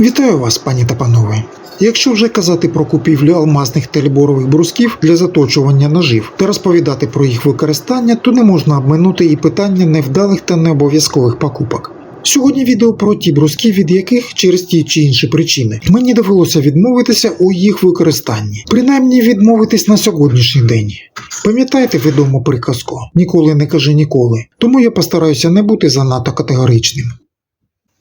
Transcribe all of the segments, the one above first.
Вітаю вас, пані та панове. Якщо вже казати про купівлю алмазних тальборових брусків для заточування ножів та розповідати про їх використання, то не можна обминути і питання невдалих та необов'язкових покупок. Сьогодні відео про ті бруски, від яких через ті чи інші причини мені довелося відмовитися у їх використанні, принаймні відмовитись на сьогоднішній день. Пам'ятаєте відому приказку ніколи не кажи ніколи, тому я постараюся не бути занадто категоричним.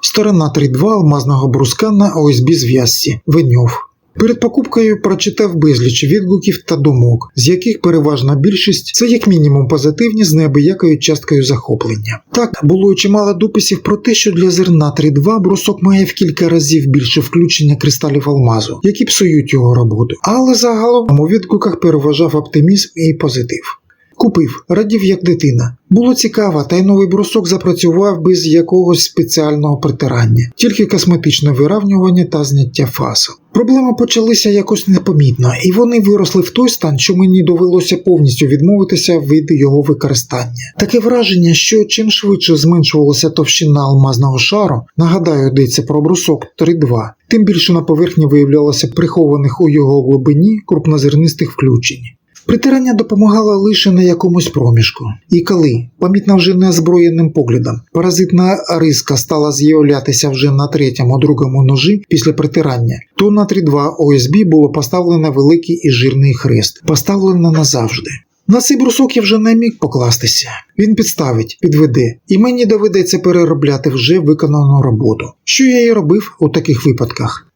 Сторона 3.2 алмазного бруска на ОСБ зв'язці Веньов. Перед покупкою прочитав безліч відгуків та думок, з яких переважна більшість це як мінімум позитивні з неабиякою часткою захоплення. Так, було й чимало дописів про те, що для зерна 3.2 брусок має в кілька разів більше включення кристалів алмазу, які псують його роботу. Але загалом у відгуках переважав оптимізм і позитив. Купив, радів як дитина. Було цікаво, та й новий брусок запрацював без якогось спеціального притирання, тільки косметичне виравнювання та зняття фасу. Проблеми почалися якось непомітно, і вони виросли в той стан, що мені довелося повністю відмовитися від його використання. Таке враження, що чим швидше зменшувалася товщина алмазного шару, нагадаю, йдеться про брусок 3.2, тим більше на поверхні виявлялося прихованих у його глибині крупнозернистих включень. Притирання допомагало лише на якомусь проміжку. І коли, помітно вже неозброєним поглядом, паразитна риска стала з'являтися вже на третьому другому ножі після притирання, то на 3.2 ОСБ було поставлено великий і жирний хрест, поставлено назавжди. На цей брусок я вже не міг покластися. Він підставить, підведе, і мені доведеться переробляти вже виконану роботу. Що я і робив у таких випадках.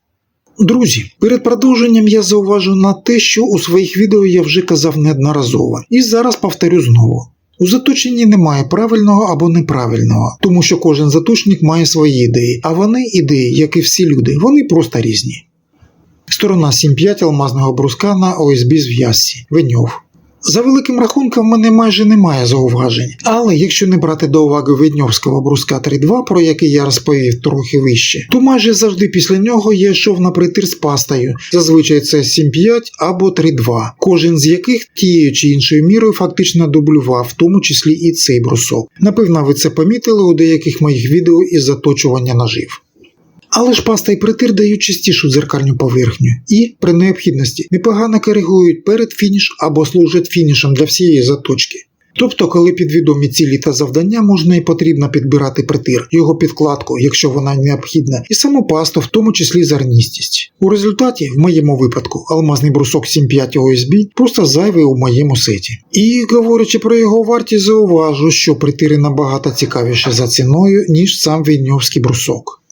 Друзі, перед продовженням я зауважу на те, що у своїх відео я вже казав неодноразово, і зараз повторю знову. У заточенні немає правильного або неправильного, тому що кожен заточник має свої ідеї, а вони ідеї, як і всі люди, вони просто різні. Сторона 7.5 алмазного бруска на ОСБ зв'язці Веньов. За великим рахунком в мене майже немає зауважень, але якщо не брати до уваги Ведньовського бруска 3.2, про який я розповів трохи вище, то майже завжди після нього я йшов на притир з пастою, зазвичай це 7.5 або 3.2, кожен з яких тією чи іншою мірою фактично дублював, в тому числі і цей брусок. Напевно, ви це помітили у деяких моїх відео із заточування ножів. Але ж паста і притир дають частішу дзеркальну поверхню і, при необхідності, непогано коригують перед фініш або служать фінішем для всієї заточки. Тобто, коли підвідомі цілі та завдання можна і потрібно підбирати притир, його підкладку, якщо вона необхідна, і саму пасту, в тому числі зерністість. У результаті, в моєму випадку, алмазний брусок 7.5 ОСБ просто зайвий у моєму сеті. І говорячи про його вартість, зауважу, що притири набагато цікавіше за ціною, ніж сам відньовський брусок.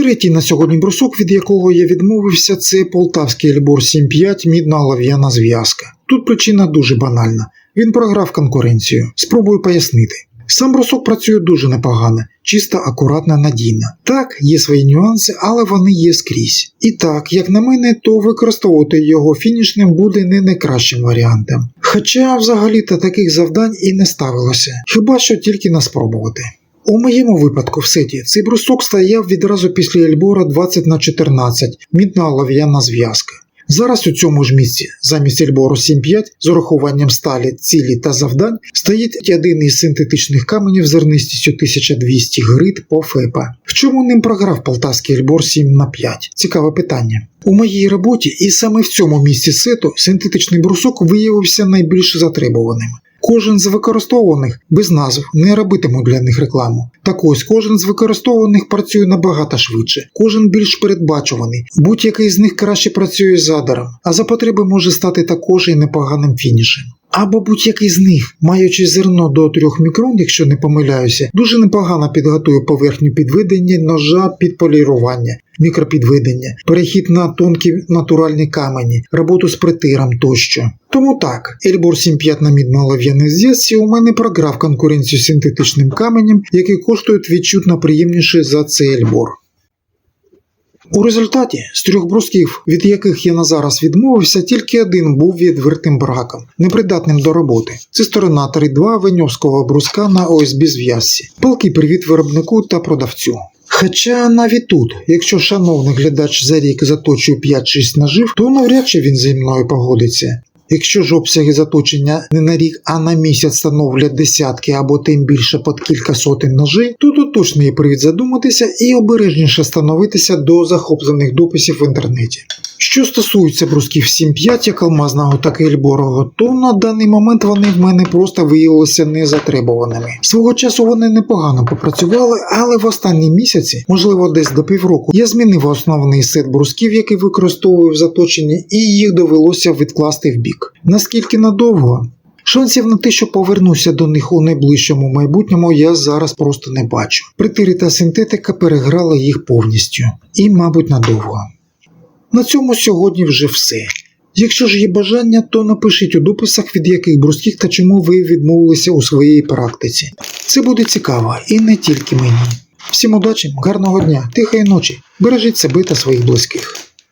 Третій на сьогодні брусок, від якого я відмовився, це полтавський Ельбор 7.5 мідна олов'яна зв'язка. Тут причина дуже банальна. Він програв конкуренцію. Спробую пояснити. Сам брусок працює дуже непогано, чисто, акуратно, надійно. Так, є свої нюанси, але вони є скрізь. І так, як на мене, то використовувати його фінішним буде не найкращим варіантом. Хоча взагалі-то таких завдань і не ставилося, хіба що тільки на спробувати. У моєму випадку в сеті цей брусок стояв відразу після Ельбора 20 на 14 мідна олов'яна зв'язка. Зараз у цьому ж місці, замість Ельбору 7.5 з урахуванням сталі, цілі та завдань, стоїть один із синтетичних каменів зернистістю 1200 грит по ФЕПА. В чому ним програв полтавський Ельбор 7 на 5? Цікаве питання. У моїй роботі і саме в цьому місці сету синтетичний брусок виявився найбільш затребуваним. Кожен з використовуваних без назв не робитиму для них рекламу. Так ось кожен з використовуваних працює набагато швидше, кожен більш передбачуваний, будь-який з них краще працює задаром, а за потреби може стати також і непоганим фінішем. Або будь-який з них, маючи зерно до 3 мікрон, якщо не помиляюся, дуже непогано підготує поверхню підведення ножа під полірування, мікропідведення, перехід на тонкі натуральні камені, роботу з притиром тощо. Тому так, Ельбор 7.5 на мідно-олов'яній зв'язці у мене програв конкуренцію синтетичним каменем, які коштують відчутно приємніше за цей Ельбор. У результаті з трьох брусків, від яких я на зараз відмовився, тільки один був відвертим браком, непридатним до роботи. Це сторона 3.2 веньовського бруска на ОСБ зв'язці. Палкий привіт виробнику та продавцю. Хоча навіть тут, якщо шановний глядач за рік заточує 5-6 нажив, то навряд чи він зі мною погодиться. Якщо ж обсяги заточення не на рік, а на місяць становлять десятки або тим більше під кілька сотень ножей, то тут точно є привід задуматися і обережніше становитися до захоплених дописів в інтернеті. Що стосується брусків 7.5, як алмазного, так і ельборого, то на даний момент вони в мене просто виявилися незатребуваними. Свого часу вони непогано попрацювали, але в останні місяці, можливо, десь до півроку, я змінив основний сет брусків, який використовую в заточенні, і їх довелося відкласти в бік. Наскільки надовго? Шансів на те, що повернуся до них у найближчому майбутньому, я зараз просто не бачу. Притирі та синтетика переграли їх повністю. І, мабуть, надовго. На цьому сьогодні вже все. Якщо ж є бажання, то напишіть у дописах, від яких брусків та чому ви відмовилися у своїй практиці. Це буде цікаво і не тільки мені. Всім удачі, гарного дня, тихої ночі. Бережіть себе та своїх близьких.